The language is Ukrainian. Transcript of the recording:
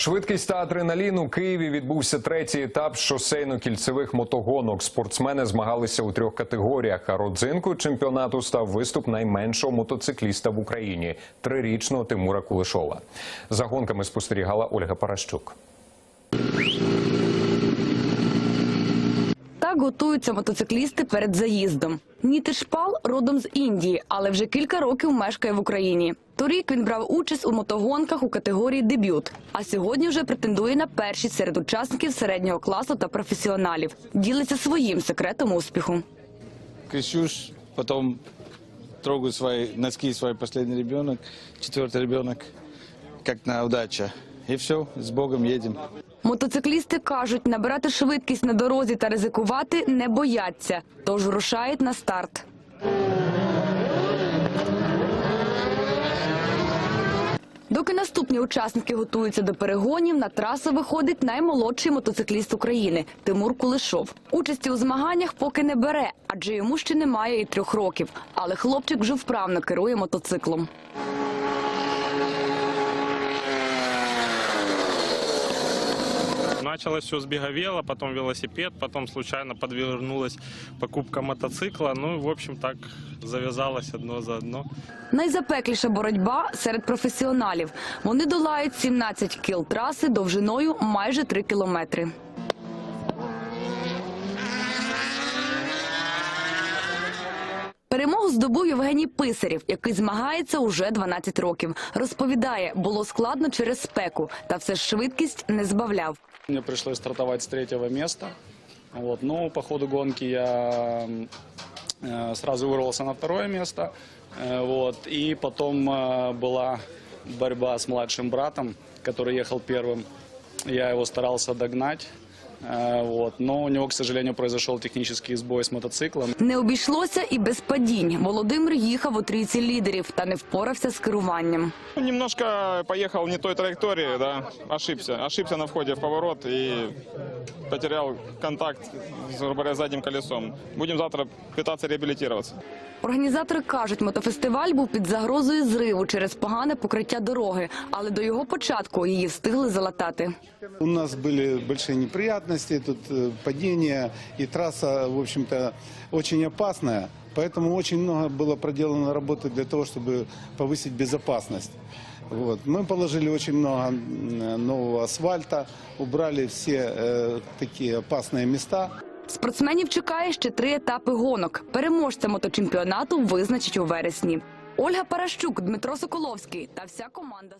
Швидкість та адреналін у Києві відбувся третій етап шосейно-кільцевих мотогонок. Спортсмени змагалися у трьох категоріях. А родзинкою чемпіонату став виступ найменшого мотоцикліста в Україні трирічного Тимура Кулешова. За гонками спостерігала Ольга Паращук. Готуються мотоциклісти перед заїздом. Ніти Шпал родом з Індії, але вже кілька років мешкає в Україні. Торік він брав участь у мотогонках у категорії дебют, а сьогодні вже претендує на першість серед учасників середнього класу та професіоналів. Ділиться своїм секретом успіху. крещусь, потом трогаю свои носки, свой последний ребенок, четвертый ребенок, как на удача. И все, с Богом едем. Мотоциклісти кажуть, набирати швидкість на дорозі та ризикувати не бояться, тож рушають на старт. Доки наступні учасники готуються до перегонів, на трасу виходить наймолодший мотоцикліст України Тимур Кулешов. Участі у змаганнях поки не бере, адже йому ще немає і трьох років. Але хлопчик вже вправно керує мотоциклом. Началось все с беговела, потом велосипед, потом случайно подвернулась покупка мотоцикла. Ну, в общем, так завязалось одно за одно. Найзапекліша боротьба серед професіоналів. Вони долають 17 кіл траси довжиною майже 3 кілометри. Перемогу здобув Євгеній Писарів, який змагається уже 12 років. Розповідає, було складно через спеку, та все ж швидкість не збавляв. Мне пришлось стартовать с третьего места. Вот. Но по ходу гонки я э, сразу вырвался на второе место. Э, вот. И потом э, была борьба с младшим братом, который ехал первым. Я его старался догнать. Э, вот. Но у него, к сожалению, произошел технический сбой с мотоциклом. Не обійшлося і без падінь. Володимир їхав у трійці лідерів та не впорався з керуванням. Ну, Немножко поехал не той траектории, да, ошибся. Ошибся на входе в поворот и потерял контакт с грубо говоря, задним колесом. Будем завтра пытаться реабилитироваться. Організатори кажуть, мотофестиваль був під загрозою зриву через погане покриття дороги, але до його початку її встигли залатати. У нас были большие неприятности, тут э, падение, и трасса, в общем-то, очень опасная. Поэтому очень много было проделано работы для того, чтобы повысить безопасность. Вот. Мы положили очень много м, нового асфальта, убрали все э, такие опасные места. Спортсменів чекає ще три етапи гонок. Переможця моточемпіонату визначить у вересні. Ольга Паращук, Дмитро Соколовський та вся команда.